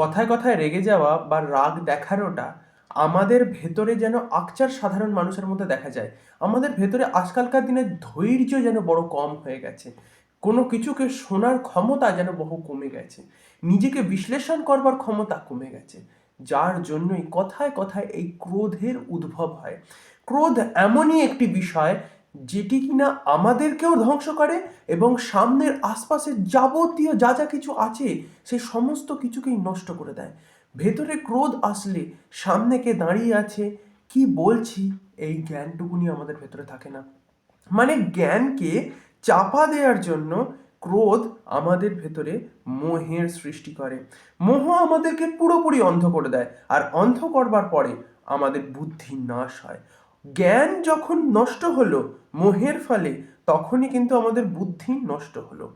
কথায় কথায় রেগে যাওয়া বা রাগ দেখানোটা আমাদের ভেতরে যেন আকচার সাধারণ মানুষের মধ্যে দেখা যায়। আমাদের ভেতরে আজকালকার দিনে ধৈর্য যেন বড় কম হয়ে গেছে। কোনো কিছুকে শোনার ক্ষমতা যেন বহু কমে গেছে। নিজেকে বিশ্লেষণ করবার ক্ষমতা কমে গেছে। যার জন্যই কথায় কথায় এই ক্রোধের উদ্ভব হয়। ক্রোধ এমনই একটি বিষয় যেটি কিনা আমাদেরকেও ধ্বংস করে এবং সামনের আশপাশের যাবতীয় যা যা কিছু আছে সেই সমস্ত কিছুকেই নষ্ট করে দেয়। ভেতরে ক্রোধ আসলে সামনে কে দাঁড়িয়ে আছে, কি বলছি, এই জ্ঞানটুকুনি আমাদের ভেতরে থাকে না। মানে জ্ঞানকে চাপা দেওয়ার জন্য ক্রোধ আমাদের ভেতরে মোহের সৃষ্টি করে। মোহ আমাদেরকে পুরোপুরি অন্ধ করে দেয়, আর অন্ধ করবার পরে আমাদের বুদ্ধি নাশ হয়। জ্ঞান যখন নষ্ট হলো মোহের ফলে, তখনই কিন্তু আমাদের বুদ্ধি নষ্ট হলো।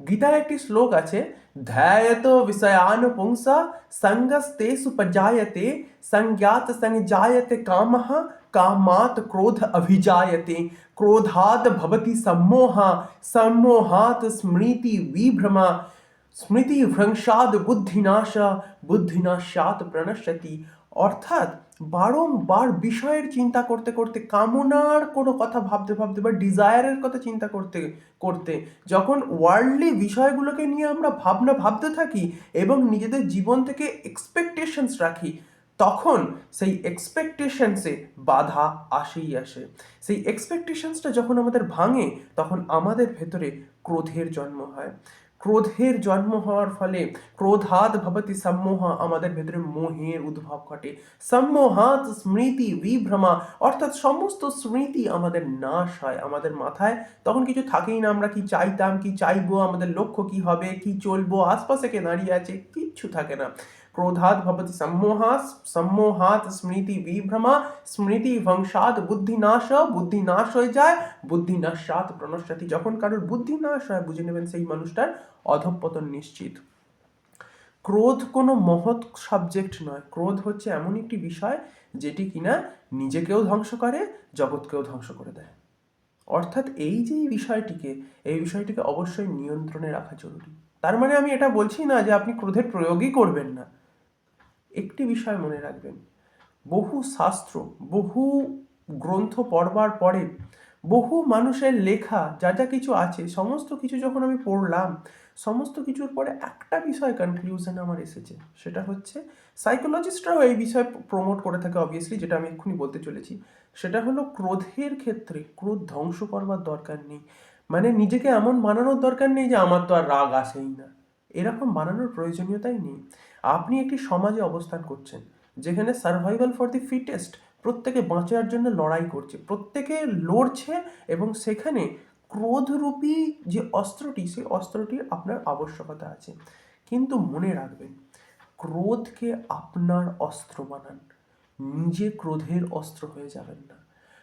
গীতার একটি শ্লোক আছে, ধ্যায়ত বিষয়ান পুংসা সঙ্গস্তে সুপজায়তে সংজ্ঞাত সংজায়তে কামহ কামাত ক্রোধ অভিজায়তে ক্রোধাত ভবতি সম্মোহা সম্মোহাত স্মৃতি বিভ্রমা, স্মৃতি ভ্রংসাদ বুদ্ধিনাশ বুদ্ধিনাশাত প্রণশ্যতি অর্থাৎ বারংবার বিষয়ের চিন্তা করতে করতে, কামনার কোনো কথা ভাবতে ভাবতে বা ডিজায়ারের কথা চিন্তা করতে করতে, যখন ওয়ার্ল্ডলি বিষয়গুলোকে নিয়ে আমরা ভাবনা ভাবতে থাকি এবং নিজেদের জীবন থেকে এক্সপেকটেশনস রাখি, তখন সেই এক্সপেকটেশনসে বাধা আসেই আসে। সেই এক্সপেকটেশনসটা যখন আমাদের ভাঙে, তখন আমাদের ভেতরে ক্রোধের জন্ম হয়। ক্রোধের জন্ম হওয়ার ফলে ক্রোধাত ভবতি সম্মোহ, আমাদের ভেতরে মোহের উদ্ভব ঘটে। সম্মোহাত স্মৃতি বিভ্রমা, অর্থাৎ সমস্ত স্মৃতি আমাদের নাশ হয়, আমাদের মাথায়। তখন কিছু থাকেই না, আমরা কি চাইতাম, কি চাইব, আমাদের লক্ষ্য কি হবে, কি চলবো, আশপাশে কে দাঁড়িয়ে আছে, কিচ্ছু থাকে না। ক্রোধাৎ ভবতি সম্মোহাত সম্মোহাত স্মৃতি বিভ্রমা স্মৃতি ভংসাত বুদ্ধিনাশ বুদ্ধিনাশ হয়ে যায় বুদ্ধিনাশাত প্রণশ্যাতি যখন কারোর বুদ্ধি নাশ হয় বুঝে নেবেন সেই মানুষটার অধঃপতন নিশ্চিত। ক্রোধ কোনো মহৎ সাবজেক্ট নয়। ক্রোধ হচ্ছে এমন একটি বিষয় যেটি কিনা নিজেকেও ধ্বংস করে, জগৎকেও ধ্বংস করে দেয়। অর্থাৎ এই যে বিষয়টিকে, এই বিষয়টিকে অবশ্যই নিয়ন্ত্রণে রাখা জরুরি। তার মানে আমি এটা বলছি না যে আপনি ক্রোধের প্রয়োগই করবেন না। একটি বিষয় মনে রাখবেন। বহু শাস্ত্র, বহু গ্রন্থ পড়বার পরে বহু মানুষের লেখা, যা যা কিছু আছে, সমস্ত কিছু যখন আমি পড়লাম, সমস্ত কিছুর পরে একটা বিষয় কনক্লুশন আমার এসেছে। সেটা হচ্ছে সাইকোলজিস্টরাও এই বিষয় প্রমোট করে থাকে অবভিয়াসলি যেটা আমি এক্ষুনি বলতে চলেছি। সেটা হলো ক্রোধের ক্ষেত্রে, ক্রোধ ধ্বংস করবার দরকার নেই। মানে নিজেকে এমন বানানোর দরকার নেই যে আমার তো আর রাগ আসেই না। এরকম বানানোর প্রয়োজনীয়তাই নেই। আপনি একটি সমাজে অবস্থান করছেন, যেখানে সার্ভাইভাল ফর দি ফিটেস্ট প্রত্যেকে বাঁচার জন্য লড়াই করছে, প্রত্যেকে লড়ছে এবং সেখানে ক্রোধরূপী যে অস্ত্রটি, সেই অস্ত্রটির আপনার আবশ্যকতা আছে। কিন্তু মনে রাখবেন, ক্রোধকে আপনার অস্ত্র বানান, নিজে ক্রোধের অস্ত্র হয়ে যাবেন না।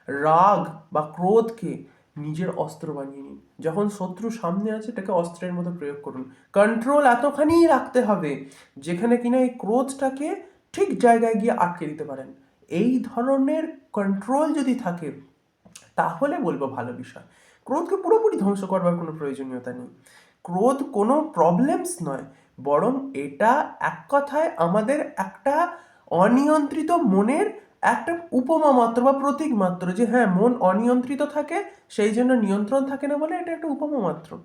রাগ বা ক্রোধকে নিজের অস্ত্র বানিয়ে নিন। যখন শত্রু সামনে আছে তাকে অস্ত্রের মতো প্রয়োগ করুন। কন্ট্রোল এতখানি রাখতে হবে, যেখানে কিনা এই ক্রোধটাকে ঠিক জায়গায় গিয়ে আটকে দিতে পারেন। এই ধরনের কন্ট্রোল যদি থাকে, তাহলে বলব ভালো বিষয়। ক্রোধকে পুরোপুরি ধ্বংস করবার কোনো প্রয়োজনীয়তা নেই। ক্রোধ কোনো প্রবলেমস নয়, বরং এটা এক কথায় আমাদের একটা অনিয়ন্ত্রিত মনের একটা উপমা মাত্র বা প্রতীক মাত্র যে হ্যাঁ মন অনিয়ন্ত্রিত থাকে, সেই জন্য নিয়ন্ত্রণ থাকে না বলে এটা একটা উপমা মাত্র।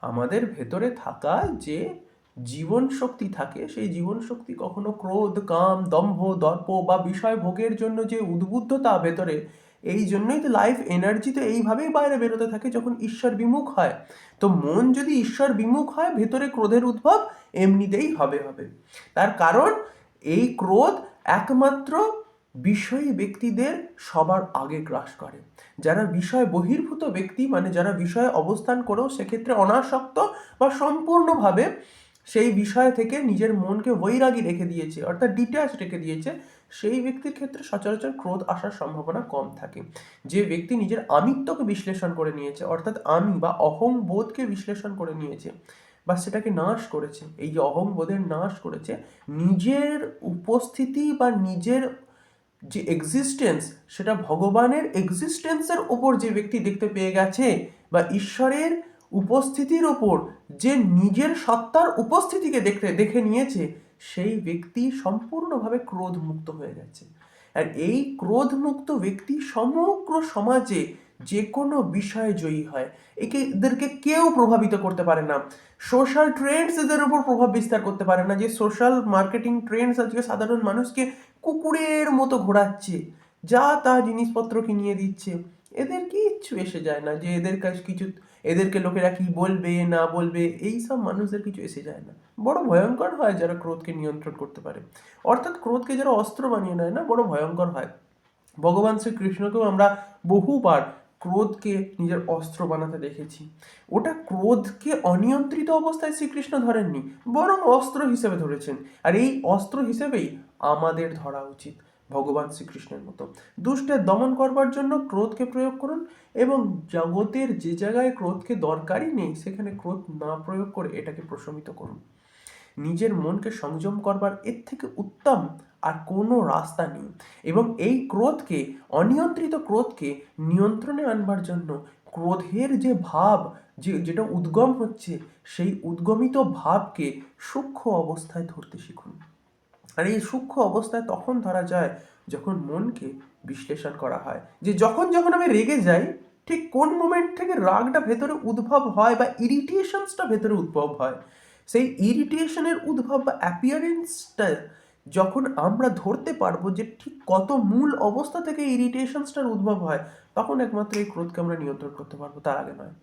আমাদের ভেতরে থাকা যে জীবন শক্তি থাকে, সেই জীবন শক্তি কখনো ক্রোধ, কাম, দম্ভ, দর্প বা বিষয় ভোগের জন্য যে উদ্বুদ্ধতা ভেতরে, এই জন্যই তো লাইফ এনার্জি তো এইভাবেই বাইরে বেরোতে থাকে যখন ঈশ্বর বিমুখ হয়। তো মন যদি ঈশ্বর বিমুখ হয়, ভেতরে ক্রোধের উদ্ভব এমনিতেই হবে হবে। তার কারণ এই ক্রোধ একমাত্র বিষয়ী ব্যক্তিদের সবার আগে গ্রাস করে। যারা বিষয় বহির্ভূত ব্যক্তি মানে যারা বিষয়ে অবস্থান করেও সেক্ষেত্রে অনাসক্ত বা সম্পূর্ণভাবে সেই বিষয় থেকে নিজের মনকে বৈরাগী রেখে দিয়েছে, অর্থাৎ ডিট্যাচ রেখে দিয়েছে, সেই ব্যক্তির ক্ষেত্রে সচরাচর ক্রোধ আসার সম্ভাবনা কম থাকে। যে ব্যক্তি নিজের আমিত্বকে বিশ্লেষণ করে নিয়েছে, অর্থাৎ আমি বা অহং বোধকে বিশ্লেষণ করে নিয়েছে বা সেটাকে নাশ করেছে, এই যে অহং বোধের নাশ করেছে, নিজের উপস্থিতি বা নিজের যে এক্সিস্টেন্স সেটা ভগবানের এক্সিস্টেন্সের ওপর যে ব্যক্তি দেখতে পেয়ে গেছে বা ঈশ্বরের উপস্থিতির ওপর যে নিজের সত্তার উপস্থিতিকে দেখতে, দেখে নিয়েছে, সেই ব্যক্তি সম্পূর্ণভাবে ক্রোধ মুক্ত হয়ে গেছে। আর এই ক্রোধ মুক্ত ব্যক্তি সমগ্র সমাজে যে কোনো বিষয়ে জয়ী হয়। একে, এদেরকে কেউ প্রভাবিত করতে পারে না। সোশ্যাল ট্রেন্ডস এদের উপর প্রভাব বিস্তার করতে পারে না। যে সোশ্যাল মার্কেটিং ট্রেন্ডস আজকে সাধারণ মানুষকে কুকুরের মতো ঘোরাচ্ছে, যা তা জিনিসপত্র কিনিয়ে দিচ্ছে। এদের কিচ্ছু এসে যায় না যে এদের কাছে কিছু, এদেরকে লোকেরা কি বলবে, না বলবে এই সব মানুষদের কিছু এসে যায় না। বড় ভয়ঙ্কর হয় যারা ক্রোধকে নিয়ন্ত্রণ করতে পারে। অর্থাৎ ক্রোধকে যারা অস্ত্র বানিয়ে নেয় না, বড় ভয়ঙ্কর হয়। ভগবান শ্রীকৃষ্ণকেও আমরা বহুবার ক্রোধকে নিজের অস্ত্র বানাতে দেখেছি। ওটা ক্রোধকে অনিয়ন্ত্রিত অবস্থায় শ্রীকৃষ্ণ ধরেননি, বরং অস্ত্র হিসেবে ধরেছেন। আর এই অস্ত্র হিসেবেই আমাদের ধরা উচিত ভগবান শ্রীকৃষ্ণের মতো। দুষ্টের দমন করবার জন্য ক্রোধকে প্রয়োগ করুন এবং জগতের যে জায়গায় ক্রোধকে দরকারই নেই, সেখানে ক্রোধ না প্রয়োগ করে এটাকে প্রশমিত করুন। নিজের মনকে সংযম করবার এর থেকে উত্তম আর কোনো রাস্তা নেই এবং এই ক্রোধকে, অনিয়ন্ত্রিত ক্রোধকে নিয়ন্ত্রণে আনবার জন্য ক্রোধের যে ভাব, যে, যেটা উদ্গম হচ্ছে, সেই উদ্গমিত ভাবকে সূক্ষ্ম অবস্থায় ধরতে শিখুন। আর এই সূক্ষ্ম অবস্থায় তখন ধরা যায় যখন মনকে বিশ্লেষণ করা হয়। যে যখন যখন আমি রেগে যাই, ঠিক কোন মোমেন্ট থেকে রাগটা ভেতরে উদ্ভব হয় বা ইরিটেশনসটা ভেতরে উদ্ভব হয়, সেই ইরিটেশনের উদ্ভব বা অ্যাপিয়ারেন্সটা যখন আমরা ধরতে পারব যে ঠিক কত মূল অবস্থা থেকে ইরিটেশনসটার উদ্ভব হয়, তখন একমাত্র এই ক্রোধকে আমরা নিয়ন্ত্রণ করতে পারব, তার আগে নয়।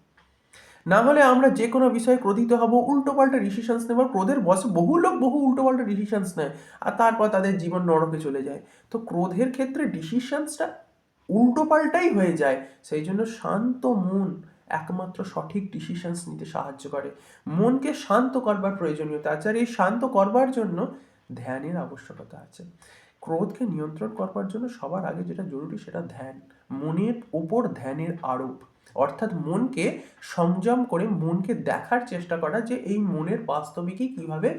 না হলে আমরা যে কোনো বিষয়ে ক্রোধিত হব উল্টোপাল্টা ডিসিশনস নেব, ক্রোধের বসে বহু লোক বহু উল্টোপাল্টা ডিসিশনস নেয় আর তারপর তাদের জীবন নরকে চলে যায়। তো ক্রোধের ক্ষেত্রে ডিসিশনসটা উল্টোপাল্টাই হয়ে যায়। সেই জন্য শান্ত মন একমাত্র সঠিক ডিসিশনস নিতে সাহায্য করে। মনকে শান্ত করবার প্রয়োজনীয়তা আছে আর এই শান্ত করবার জন্য ধ্যানের আবশ্যকতা আছে। ক্রোধকে নিয়ন্ত্রণ করবার জন্য সবার আগে যেটা জরুরি সেটা ধ্যান। মনের ওপর ধ্যানের আরোপ। অর্থাৎ মনকে সংযম করে মনকে দেখার চেষ্টা করা যে এই মনের বাস্তবিকই কীভাবে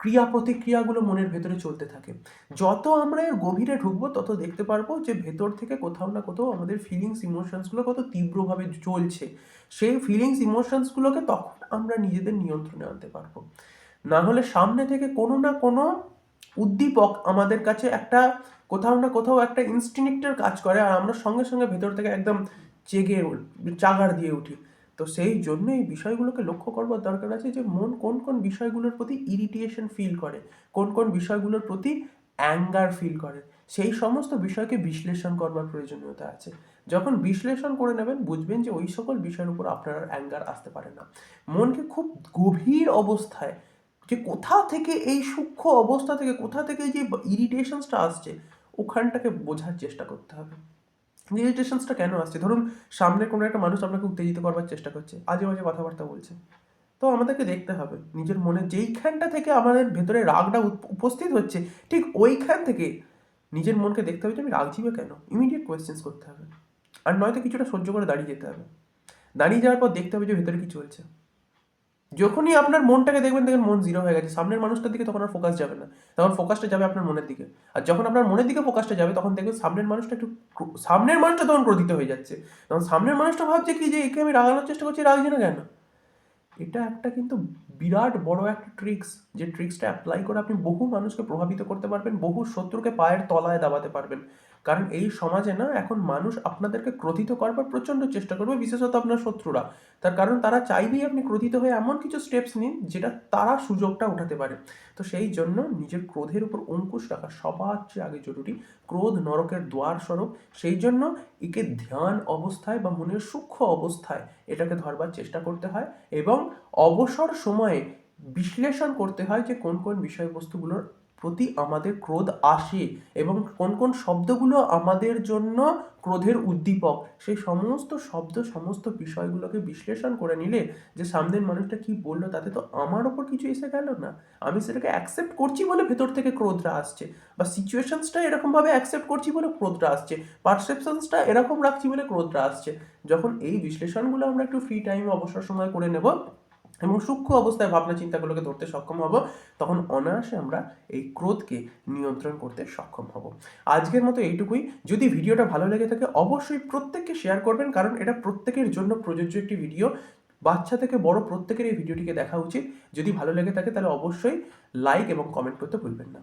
ক্রিয়া প্রতিক্রিয়াগুলো মনের ভেতরে চলতে থাকে। যত আমরা এর গভীরে ঢুকবো, তত দেখতে পারব যে ভেতর থেকে কোথাও না কোথাও আমাদের ফিলিংস ইমোশনসগুলো কত তীব্রভাবে চলছে। সেই ফিলিংস ইমোশনসগুলোকে তখন আমরা নিজেদের নিয়ন্ত্রণে আনতে পারব। না হলে সামনে থেকে কোনো না কোনো উদ্দীপক আমাদের কাছে একটা কোথাও না কোথাও একটা ইনস্টিনেক্টের কাজ করে, আর আমরা সঙ্গে সঙ্গে ভেতর থেকে একদম চেগে চাগার দিয়ে উঠি। তো সেই জন্য এই বিষয়গুলোকে লক্ষ্য করবার দরকার আছে যে, মন কোন কোন বিষয়গুলোর প্রতি ইরিটেশন ফিল করে, কোন কোন বিষয়গুলোর প্রতি অ্যাঙ্গার ফিল করে, সেই সমস্ত বিষয়কে বিশ্লেষণ করবার প্রয়োজনীয়তা আছে। যখন বিশ্লেষণ করে নেবেন, বুঝবেন যে ওই সকল বিষয়ের উপর আপনার অ্যাঙ্গার আসতে পারে না। মনকে খুব গভীর অবস্থায় যে কোথা থেকে এই সূক্ষ্ম অবস্থা থেকে কোথা থেকে যে ইরিটেশনসটা আসছে, ওখানটাকে বোঝার চেষ্টা করতে হবে। ইরিটেশনসটা কেন আসছে? ধরুন সামনে কোনো একটা মানুষ আপনাকে উত্তেজিত করবার চেষ্টা করছে, আজে বাজে কথাবার্তা বলছে। তো আমাদেরকে দেখতে হবে, নিজের মনে যেইখানটা থেকে আমাদের ভেতরে রাগটা উপস্থিত হচ্ছে, ঠিক ওইখান থেকে নিজের মনকে দেখতে হবে যে আমি রাগ জিবে কেন? ইমিডিয়েট কোয়েশ্চেন্স করতে হবে। আর নয়তো কিছুটা সহ্য করে দাঁড়িয়ে যেতে হবে। দাঁড়িয়ে যাওয়ার পর দেখতে হবে যে ভেতরে কি চলছে। যখনই আপনার মনটাকে দেখবেন দেখবেন মন জিরো হয়ে গেছে। সামনের মানুষটার দিকে তখন আর ফোকাস যাবে না। তখন ফোকাসটা যাবে আপনার মনের দিকে। আর যখন আপনার মনের দিকে ফোকাসটা যাবে, তখন দেখবেন সামনের মানুষটা একটু সামনের মানুষটা তখন ক্রোধিত হয়ে যাচ্ছে। তখন সামনের মানুষটা ভাবছে কি যে, একে আমি রাগানোর চেষ্টা করছি, রাগছি না কেন? এটা একটা কিন্তু বিরাট বড় একটা ট্রিক্স যে ট্রিক্সটা অ্যাপ্লাই করে আপনি বহু মানুষকে প্রভাবিত করতে পারবেন, বহু শত্রুকে পায়ের তলায় দাবাতে পারবেন। কারণ এই সমাজে না, এখন মানুষ আপনাদেরকে ক্রোধিত করবার প্রচণ্ড চেষ্টা করবে, বিশেষত আপনার শত্রুরা। তার কারণ তারা চাইবেই আপনি ক্রোধিত হয়ে এমন কিছু স্টেপস নিন, যেটা তারা সুযোগটা উঠাতে পারে। তো সেই জন্য নিজের ক্রোধের উপর অঙ্কুশ রাখা সবার চেয়ে আগে জরুরি। ক্রোধ নরকের দ্বার স্বরূপ। সেই জন্য একে ধ্যান অবস্থায় বা মনের সূক্ষ্ম অবস্থায় এটাকে ধরবার চেষ্টা করতে হয় এবং অবসর সময়ে বিশ্লেষণ করতে হয় যে কোন কোন বিষয়বস্তুগুলোর প্রতি আমাদের ক্রোধ আসে এবং কোন কোন শব্দগুলো আমাদের জন্য ক্রোধের উদ্দীপক। সেই সমস্ত শব্দ, সমস্ত বিষয়গুলোকে বিশ্লেষণ করে নিলে যে সামনের মানুষটা কি বলল তাতে তো আমার ওপর কিছু এসে গেল না। আমি সেটাকে অ্যাকসেপ্ট করছি বলে ভেতর থেকে ক্রোধটা আসছে বা সিচুয়েশনসটা এরকমভাবে অ্যাকসেপ্ট করছি বলে ক্রোধটা আসছে পারসেপশনসটা এরকম রাখছি বলে ক্রোধটা আসছে। যখন এই বিশ্লেষণগুলো আমরা একটু ফ্রি টাইম অবসর সময় করে নেব এবং সূক্ষ্ম অবস্থায় ভাবনা চিন্তাগুলোকে ধরতে সক্ষম হব, তখন অনায়াসে আমরা এই ক্রোধকে নিয়ন্ত্রণ করতে সক্ষম হব। আজকের মতো এইটুকুই। যদি ভিডিওটা ভালো লেগে থাকে, অবশ্যই প্রত্যেককে শেয়ার করবেন, কারণ এটা প্রত্যেকের জন্য প্রযোজ্য একটি ভিডিও বাচ্চা থেকে বড় প্রত্যেকের এই ভিডিওটিকে দেখা উচিত। যদি ভালো লেগে থাকে, তাহলে অবশ্যই লাইক এবং কমেন্ট করতে ভুলবেন না।